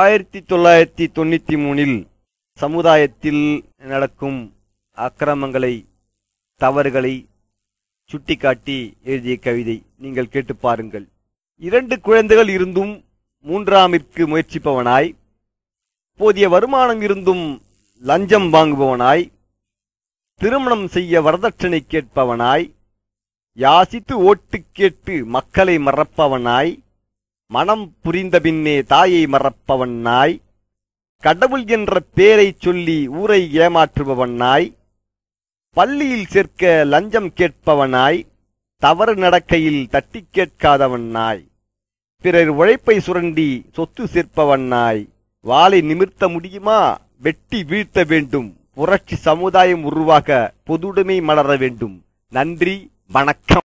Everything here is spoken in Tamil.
ஆயிரத்தி தொள்ளாயிரத்தி தொண்ணூத்தி மூணில் சமுதாயத்தில் நடக்கும் அக்கிரமங்களை தவறுகளை சுட்டிக்காட்டி எழுதிய கவிதை. நீங்கள் கேட்டு பாருங்கள். இரண்டு குழந்தைகள் இருந்தும் மூன்றாமிற்கு முயற்சிப்பவனாய் போதிய வருமானம் இருந்தும் லஞ்சம் வாங்குபவனாய் திருமணம் செய்ய வரதட்சணை கேட்பவனாய் யாசித்து ஓட்டு கேட்டு மக்களை மறப்பவனாய் மனம் புரிந்த பின்னே தாயை மறப்பவனாய் கடவுள் என்ற பேரைச் சொல்லி ஊரை ஏமாற்றுபவனாய் பள்ளியில் சேர்க்க லஞ்சம் கேட்பவனாய் தவறு நடக்கையில் தட்டிக் நாய். பிறர் உழைப்பை சுரண்டி சொத்து சேர்ப்பவனாய் வாளை நிமிர்த்த முடியுமா? வெட்டி வீழ்த்த வேண்டும். புரட்சி சமுதாயம் உருவாக பொதுவுடைமை மலர வேண்டும். நன்றி வணக்கம்.